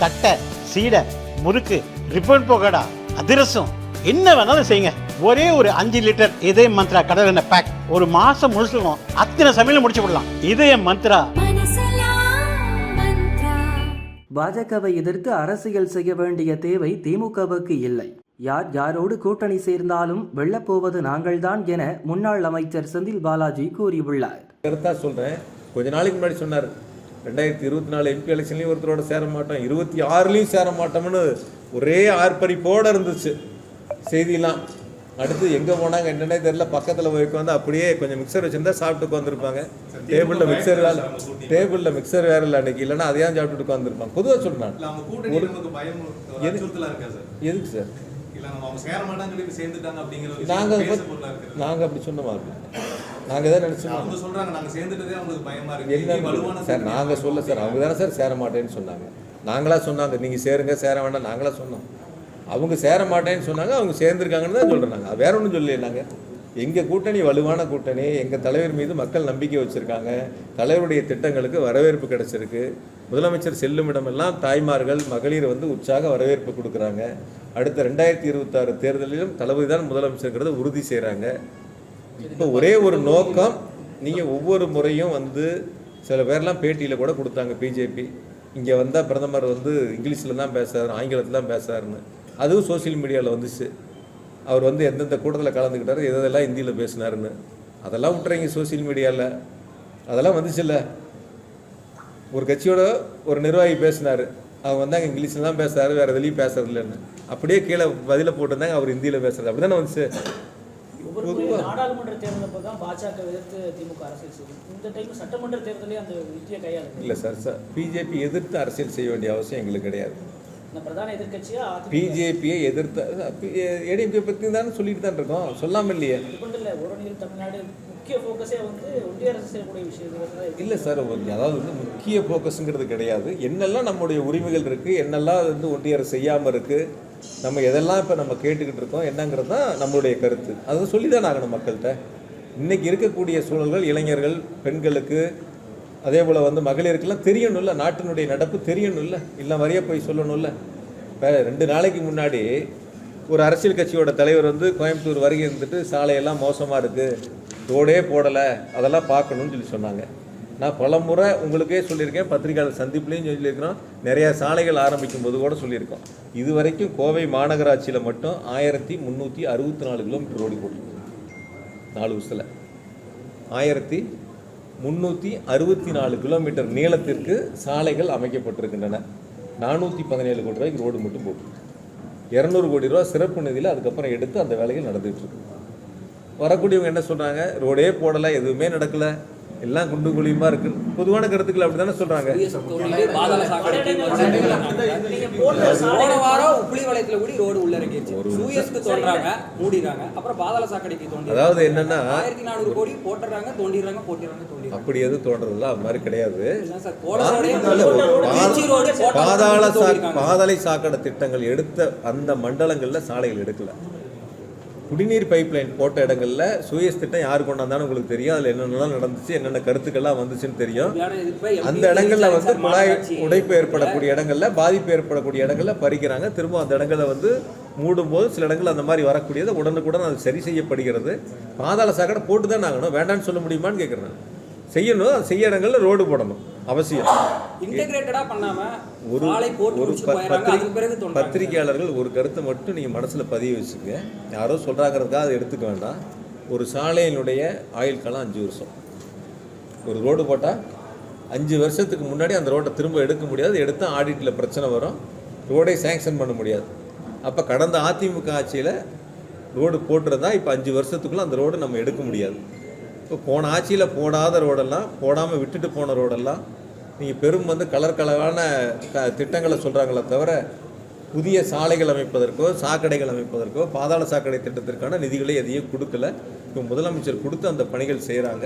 தட்டை சீடை முறுக்கு ரிப்பன் போகடா அதிரசம். என்ன வேணாலும் செய்யுங்க. ஒரே ஒரு அஞ்சு லிட்டர் இதய மந்த்ரா கடல் எண்ணெய் பேக் ஒரு மாசம் முழுசுக்கும் அத்தனை சமையலும் முடிச்சு விடலாம். இதய மந்த்ரா. பாஜகவை எதிர்த்து அரசியல் செய்ய வேண்டிய தேவை திமுகவுக்கு இல்லை. யார் யாரோடு கூட்டணி சேர்ந்தாலும் வெல்லப்போவது நாங்கள்தான் என முன்னாள் அமைச்சர் செந்தில் பாலாஜி கூறியுள்ளார். சொல்கிறேன் கொஞ்ச நாளைக்கு முன்னாடி சொன்னார். ரெண்டாயிரத்தி இருபத்தி நாலு எம்பி எலெக்ஷன்லையும் ஒருத்தரோட சேர மாட்டோம். இருபத்தி ஆறுலேயும் சேர மாட்டோம்னு ஒரே ஆர்ப்பரிப்போடு இருந்துச்சு. செய்தியெல்லாம் அடுத்து எங்கே போனாங்க என்னன்னே தெரியல. பக்கத்தில் போய் உட்காந்து அப்படியே கொஞ்சம் மிக்சர் வச்சுருந்தா சாப்பிட்டு உட்காந்துருப்பாங்க டேபிளில் மிக்சர் வேலை டேபிளில் மிக்சர் வேற இல்லை அன்னைக்கு. இல்லைன்னா அதையும் சாப்பிட்டுட்டு உட்காந்துருப்பாங்க பொதுவாக சொல்கிறேன் எதுக்கு சார்? நாங்கள் நாங்கள் அப்படி சொன்ன மாதிரி நாங்கள் தான் நினச்சோம். அவங்க சொல்றாங்க நாங்க சேர்ந்துட்டதே அவங்களுக்கு பயமா இருக்கு. என்ன இனி வலுவான சார் நாங்கள் சொல்ல சார் அவங்க தானே சார் சேர மாட்டேன்னு சொன்னாங்க. நாங்களா சொன்னாங்க நீங்கள் சேருங்க சேர வேண்டாம் நாங்களா சொன்னோம். அவங்க சேர மாட்டேன்னு சொன்னாங்க அவங்க சேர்ந்துருக்காங்கன்னு தான் நாங்கள் வேற ஒன்றும் சொல்லலையே நாங்கள் எங்கள் கூட்டணி வலுவான கூட்டணி எங்கள் தலைவர் மீது மக்கள் நம்பிக்கை வச்சுருக்காங்க. தலைவருடைய திட்டங்களுக்கு வரவேற்பு கிடைச்சிருக்கு. முதலமைச்சர் செல்லும் இடமெல்லாம் தாய்மார்கள் மகளிர் வந்து உற்சாக வரவேற்பு கொடுக்குறாங்க. அடுத்த ரெண்டாயிரத்தி இருபத்தாறு தேர்தலிலும் தளபதி தான் முதலமைச்சருங்கிறத உறுதி செய்கிறாங்க இப்போ ஒரே ஒரு நோக்கம் நீங்கள் ஒவ்வொரு முறையும் வந்து சில பேர்லாம் பேட்டியில் கூட கொடுத்தாங்க பிஜேபி இங்கே வந்தால் பிரதமர் வந்து இங்கிலீஷில் தான் பேசுகிறார் ஆங்கிலத்தில் தான் பேசுகிறாருன்னு அதுவும் சோஷியல் மீடியாவில் வந்துச்சு. அவர் வந்து எந்தெந்த கூட்டத்தில் கலந்துக்கிட்டாரு எதெல்லாம் ஹிந்தியில் பேசினாருன்னு. அதெல்லாம் விட்டுறீங்க சோஷியல் மீடியாவில் அதெல்லாம் வந்துச்சுல்ல. ஒரு கட்சியோட ஒரு நிர்வாகி பேசினார். அவங்க வந்தாங்க இங்கிலீஷில் தான் பேசுகிறாரு வேறு எதுலேயும் பேசுறதில்லன்னு. அப்படியே கீழே பதில போட்டிருந்தாங்க அவர் ஹிந்தியில் பேசுறது. அப்படி தானே வந்துச்சு? ஒவ்வொரு நாடாளுமன்ற தேர்தலப்போ தான் பாஜக எதிர்த்து திமுக அரசியல் செய்யும். இந்த டைம் சட்டமன்ற தேர்தலே அந்த யுத்தியை கையாளுது. இல்லை சார் சார் பிஜேபி எதிர்த்து அரசியல் செய்ய வேண்டிய அவசியம் எங்களுக்கு கிடையாது. பிரதான எதிர்க்கட்சியா அதிமுக? பிஜேபியை எதிர்த்த ஏடிஎம்கே பற்றி தானே சொல்லிட்டு தான் இருக்கோம். சொல்லாமல் இல்லையே. இல்லை ஒரு நீர் தமிழ்நாடு முக்கிய ஃபோக்கஸே வந்து ஒன்றிய அரசு செய்யக்கூடிய விஷயங்கள் இல்லை சார் அதாவது வந்து முக்கிய ஃபோக்கஸுங்கிறது கிடையாது. என்னெல்லாம் நம்முடைய உரிமைகள் இருக்குது என்னெல்லாம் வந்து ஒன்றிய அரசு செய்யாமல் இருக்குது நம்ம எதெல்லாம் இப்போ நம்ம கேட்டுக்கிட்டு இருக்கோம் என்னங்கிறது தான் நம்மளுடைய கருத்து. அதை சொல்லி தான் ஆகணும் மக்கள்கிட்ட. இன்றைக்கி இருக்கக்கூடிய சூழல்கள் இளைஞர்கள் பெண்களுக்கு அதே போல் வந்து மகளிருக்கெல்லாம் தெரியணும்ல நாட்டினுடைய நடப்பு தெரியணும்ல இல்லை வரைய போய் சொல்லணும்ல. இப்போ ரெண்டு நாளைக்கு முன்னாடி ஒரு அரசியல் கட்சியோட தலைவர் வந்து கோயம்புத்தூர் வருகை இருந்துட்டு சாலையெல்லாம் மோசமாக இருக்குது ரோடே போடலை அதெல்லாம் பார்க்கணும்னு சொல்லி சொன்னாங்க. நான் பல முறை உங்களுக்கே சொல்லியிருக்கேன் பத்திரிகையாளர் சந்திப்புலையும் சொல்லியிருக்கிறோம் நிறையா சாலைகள் ஆரம்பிக்கும் போது கூட சொல்லியிருக்கோம். இது வரைக்கும் கோவை மாநகராட்சியில் மட்டும் ஆயிரத்தி முந்நூற்றி அறுபத்தி நாலு கிலோமீட்டர் ரோடு போட்டிருக்கு நாலு வருஷத்தில் ஆயிரத்தி முந்நூற்றி அறுபத்தி நாலு கிலோமீட்டர் நீளத்திற்கு சாலைகள் அமைக்கப்பட்டிருக்கின்றன. நானூற்றி பதினேழு கோடி ரூபாய்க்கு ரோடு மட்டும் போட்டு இரநூறு கோடி ரூபா சிறப்பு நிதியில் அதுக்கப்புறம் எடுத்து அந்த வேலைகள் நடந்துகிட்ருக்கு வரக்கூடியவங்க என்ன சொல்கிறாங்க ரோடே போடலை எதுவுமே நடக்கலை. எல்லாம் குண்டு குழியுமா இருக்கு பொதுவான கருத்துக்கள் அப்படி தானே சொல்கிறாங்க பாதாள சாக்கடைக்கு நீங்க போடுற போன வாரம் உப்புளிபாளையத்துல கூட ரோடு உள்ள இறங்கிருச்சு சூயஸ்க்கு தோன்றாங்க மூடிடுறாங்க. அப்புறம் பாதாள சாக்கடைக்கு தோண்டி அதாவது என்னன்னா ஆயிரத்தி நானூறு கோடி போட்டுறாங்க தோண்டிடுறாங்க போட்டிடுறாங்க தோண்டிடுறாங்க. அப்படி எதுவும் தோன்றதில்ல. அது மாதிரி கிடையாது. பாதாள. பாதாளை சாக்கடை திட்டங்கள் எடுத்த அந்த மண்டலங்களில் சாலைகள் எடுக்கல. குடிநீர் பைப்லைன் போட்ட இடங்கள்ல சுயஸ் திட்டம் யார் கொண்டாந்தாலும் உங்களுக்கு தெரியும். அதில் என்னென்னலாம் நடந்துச்சு என்னென்ன கருத்துக்கள்லாம் வந்துச்சுன்னு தெரியும். அந்த இடங்கள்ல வந்து குழாய் உடைப்பு ஏற்படக்கூடிய இடங்கள்ல பாதிப்பு ஏற்படக்கூடிய இடங்கள்ல பறிக்கிறாங்க. திரும்ப அந்த இடங்களை வந்து மூடும்போது சில இடங்கள் அந்த மாதிரி வரக்கூடியது. உடனுக்குடன் அது சரி செய்யப்படுகிறது. பாதாள சாக்கடை போட்டு தான் ஆகணும். வேண்டாம்னு சொல்ல முடியுமான்னு கேட்குறேன் செய்யணும். அது செய்ய இடங்கள்ல ரோடு போடணும். அவசியம். இன்டகிரேட்டடா பண்ணாம ஒரு ஒரு பத்திரிகையாளர்கள் ஒரு கருத்தை மட்டும் நீங்கள் மனசில் பதிய வச்சுங்க யாரோ சொல்கிறாங்கிறதுக்காக அதை எடுத்துக்க வேண்டாம். ஒரு சாலையினுடைய ஆயுள் காலம் அஞ்சு வருஷம். ஒரு ரோடு போட்டால் அஞ்சு வருஷத்துக்கு முன்னாடி அந்த ரோட்டை திரும்ப எடுக்க முடியாது. எடுத்தால் ஆடிட்டில் பிரச்சனை வரும். ரோடை சேங்ஷன் பண்ண முடியாது. அப்போ கடந்த அதிமுக ஆட்சியில் ரோடு போட்டிருந்தா இப்போ அஞ்சு வருஷத்துக்குள்ள அந்த ரோடு நம்ம எடுக்க முடியாது. இப்போ போன ஆட்சியில் போடாத ரோடெல்லாம் போடாமல் விட்டுட்டு போன ரோடெல்லாம் நீங்கள் பெரும் வந்து கலர் கலரான க திட்டங்களை சொல்கிறாங்களே தவிர புதிய சாலைகள் அமைப்பதற்கோ சாக்கடைகள் அமைப்பதற்கோ பாதாள சாக்கடை திட்டத்திற்கான நிதிகளை எதையும் கொடுக்கல. இப்போ முதலமைச்சர் கொடுத்து அந்த பணிகள் செய்கிறாங்க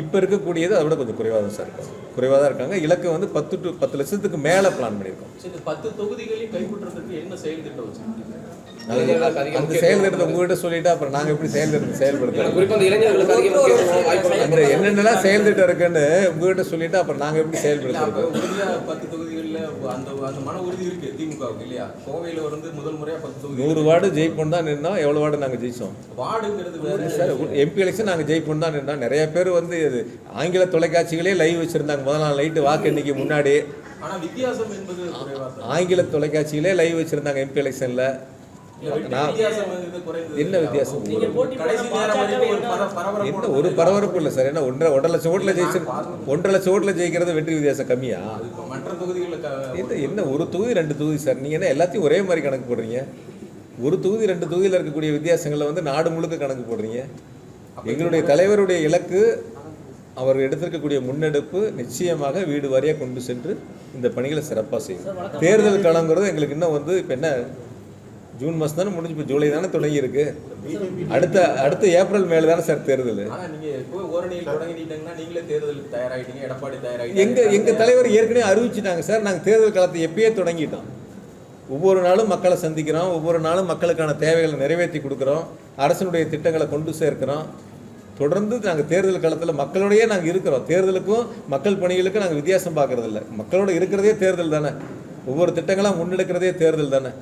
இப்போ இருக்கக்கூடியது அதை விட கொஞ்சம் குறைவாக தான் சார் இருக்கும் குறைவாக தான் இருக்காங்க. இலக்கு வந்து பத்து டு பத்து லட்சத்துக்கு மேலே பிளான் பண்ணியிருக்கோம். பத்து தொகுதிகளையும் கைப்பற்றுறதுக்கு என்ன செயல் திட்டம் வச்சுருக்கீங்க? அந்த செயல் திட்டத்தை உங்ககிட்ட சொல்லிட்டு அப்புறம் நாங்க எப்படி செயல் திட்டத்தை செயல்படுத்துறோம் அந்த என்னென்னலாம் செயல் திட்டம் இருக்குன்னு உங்ககிட்ட சொல்லிட்டு அப்புறம் நாங்க எப்படி உறுதியா பத்து தொகுதிகள்ல அந்த அந்த மன உறுதி இருக்கு திமுகவுக்கு இல்லையா? கோவையில வந்து முதல் முறையா பத்து தொகுதி நூறு வார்டு ஜெயிப்போம் தான் நின்னோம் எவ்வளவு வார்டு நாங்க ஜெயிச்சோம்? வார்டுங்கிறது வேற. சார் எம்பி எலெக்ஷன் நாங்கள் ஜெயிப்போம் தான் நின்றோம் நிறைய பேர் வந்து இது ஆங்கில தொலைக்காட்சிகளே லைவ் வச்சிருந்தாங்க. முதல் நாள் நைட்டு வாக்கு எண்ணிக்கை முன்னாடி ஆனா வித்தியாசம் என்பது ஆங்கில தொலைக்காட்சிகளே லைவ் வச்சிருந்தாங்க எம்பி எலெக்ஷன்ல என்ன வித்தியாசம்? என்ன? ஒரு பரபரப்பு இல்லை சார். என்ன ஒன்றரை ஒன்றரை லட்சம் ஓட்டில் ஜெயிச்சு ஒன்றரை லட்சம் ஓட்டில் ஜெயிக்கிறது வெற்றி வித்தியாசம் கம்மியா? மற்ற தொகுதிகளில் என்ன என்ன ஒரு தொகுதி ரெண்டு தொகுதி சார்? நீங்கள் என்ன எல்லாத்தையும் ஒரே மாதிரி கணக்கு போடுறீங்க? ஒரு தொகுதி ரெண்டு தொகுதியில் இருக்கக்கூடிய வித்தியாசங்களை வந்து நாடு முழுக்க கணக்கு போடுறீங்க. எங்களுடைய தலைவருடைய இலக்கு அவர் எடுத்திருக்கக்கூடிய முன்னெடுப்பு நிச்சயமாக வீடு வாரியாக கொண்டு சென்று இந்த பணிகளை சிறப்பாக செய்யும். தேர்தல் களங்கிறது எங்களுக்கு இன்னும் வந்து இப்போ என்ன ஜூன் மாதம் தானே முடிஞ்சு இப்போ ஜூலை தானே தொடங்கி இருக்கு அடுத்த அடுத்த ஏப்ரல் மேலே தானே சார் தேர்தல். ஆனா நீங்க இப்போ ஓரணியில் தொடங்கிட்டீங்கன்னா நீங்களே தேர்தலுக்கு தயாராகிட்டீங்க எடப்பாடி தயாராகிட்டீங்க எங்க எங்க தலைவர் ஏற்கனவே அறிவிச்சிட்டாங்க சார். நாங்கள் தேர்தல் காலத்தை எப்பயே தொடங்கிட்டோம். ஒவ்வொரு நாளும் மக்களை சந்திக்கிறோம். ஒவ்வொரு நாளும் மக்களுக்கான தேவைகளை நிறைவேற்றி கொடுக்குறோம். அரசனுடைய திட்டங்களை கொண்டு சேர்க்கிறோம். தொடர்ந்து நாங்கள் தேர்தல் காலத்தில் மக்களோடயே நாங்கள் இருக்கிறோம். தேர்தலுக்கும் மக்கள் பணிகளுக்கும் நாங்கள் வித்தியாசம் பார்க்கறது இல்ல மக்களோட இருக்கிறதே தேர்தல் தானே. ஒவ்வொரு திட்டங்களாக முன்னெடுக்கிறதே தேர்தல் தானே.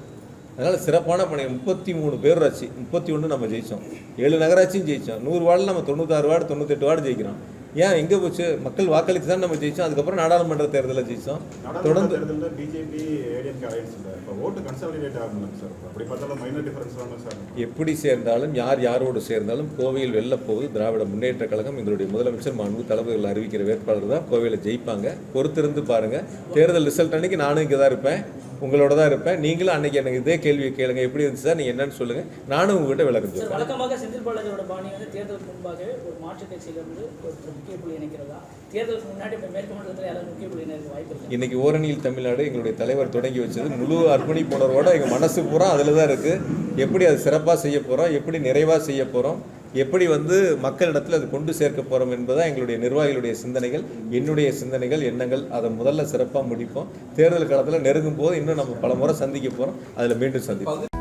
அதனால் சிறப்பான பணி முப்பத்தி மூணு பேரூராட்சி முப்பத்தி ஒன்று நம்ம ஜெயித்தோம் ஏழு நகராட்சியும் ஜெயித்தோம் நூறு வார்டில் நம்ம தொண்ணூத்தாறு வார்டு தொண்ணூத்தெட்டு வார்டு ஜெயிக்கிறோம். ஏன் எங்கே போச்சு? மக்கள் வாக்களித்து தான் நம்ம ஜெயித்தோம் அதுக்கப்புறம் நாடாளுமன்ற தேர்தலில் ஜெயித்தோம் தொடர்ந்து எப்படி சேர்ந்தாலும் யார் யாரோடு சேர்ந்தாலும் கோவையில் வெல்லப் போவது திராவிட முன்னேற்ற கழகம் எங்களுடைய முதலமைச்சர் மாண்பு தளபதிகள் அறிவிக்கிற வேட்பாளர் தான் கோவையில் ஜெயிப்பாங்க. பொறுத்திருந்து பாருங்க. தேர்தல் ரிசல்ட் அன்னைக்கு நானும் இங்கே தான் இருப்பேன். உங்களோட தான் இருப்பேன். நீங்களும் அன்னைக்கு எனக்கு இதே கேள்வியை கேளுங்க. எப்படி இருந்துச்சு சார்? நீங்கள் என்னன்னு சொல்லுங்க. நானும் உங்ககிட்ட விளக்கம் சார் சொல்றேன். வழக்கமாக செந்தில் பாலாஜியோட பாணி வந்து தேர்தலுக்கு முன்பாகவே ஒரு மாற்றுக் கட்சியில இருந்து ஒரு முக்கிய புள்ளி இணைக்கிறதா? தேர்தலுக்கு முன்னாடி இப்போ மேற்கு மண்டலத்தில் யாராவது முக்கிய புள்ளி இணைக்க வாய்ப்பு இன்னைக்கு ஓரணியில் தமிழ்நாடு எங்களுடைய தலைவர் தொடங்கி வச்சது முழு அர்ப்பணிப்புணர்வோட எங்கள் மனசு பூரா அதில் தான் இருக்குது எப்படி அது சிறப்பாக செய்ய போகிறோம் எப்படி நிறைவாக செய்ய போகிறோம் எப்படி வந்து மக்களிடத்தில் அது கொண்டு சேர்க்க போகிறோம் என்பதுதான் எங்களுடைய நிர்வாகிகளுடைய சிந்தனைகள் என்னுடைய சிந்தனைகள் எண்ணங்கள். அதை முதல்ல சிறப்பாக முடிப்போம். தேர்தல் காலத்தில் நெருங்கும் போது இன்னும் நம்ம பல முறை சந்திக்க போகிறோம் அதில் மீண்டும் சந்திப்போம்.